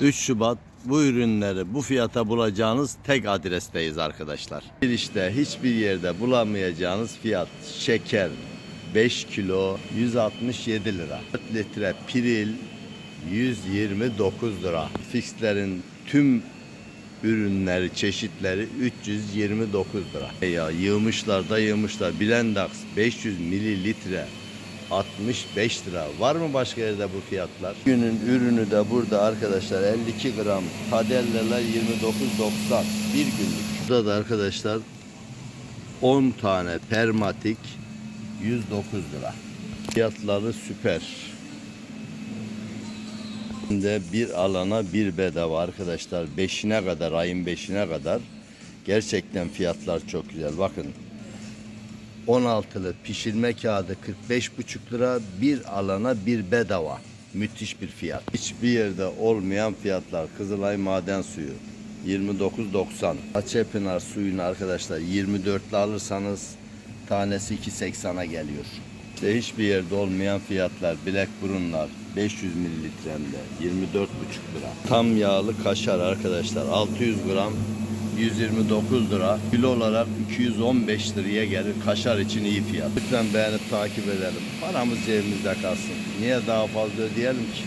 3 Şubat bu ürünleri bu fiyata bulacağınız tek adresteyiz arkadaşlar. Bir işte hiçbir yerde bulamayacağınız fiyat şeker 5 kilo 167 lira. 4 litre piril 129 lira. Fixlerin tüm ürünleri, çeşitleri 329 lira. Ya yığmışlar da yığmışlar. Blendax 500 mililitre 65 lira. Var mı başka yerde bu fiyatlar? Günün ürünü de burada arkadaşlar 52 gram kadelleler 29.90 bir günlük. Burada da arkadaşlar 10 tane permatik 109 lira. Fiyatları süper. de bir alana bir bedava arkadaşlar. Beşine kadar ayın beşine kadar gerçekten fiyatlar çok güzel. Bakın 16'lı pişirme kağıdı 45,5 lira bir alana bir bedava. Müthiş bir fiyat. Hiçbir yerde olmayan fiyatlar. Kızılay maden suyu 29.90. Açepınar suyunu arkadaşlar 24'lü alırsanız tanesi 2.80'a geliyor. İşte hiçbir yerde olmayan fiyatlar. Bilek burunlar 500 mililitremde 24,5 lira. Tam yağlı kaşar arkadaşlar 600 gram 129 lira. Kilo olarak 215 liraya gelir. Kaşar için iyi fiyat. Lütfen beğenip takip edelim. Paramız cebimizde kalsın. Niye daha fazla ödeyelim ki?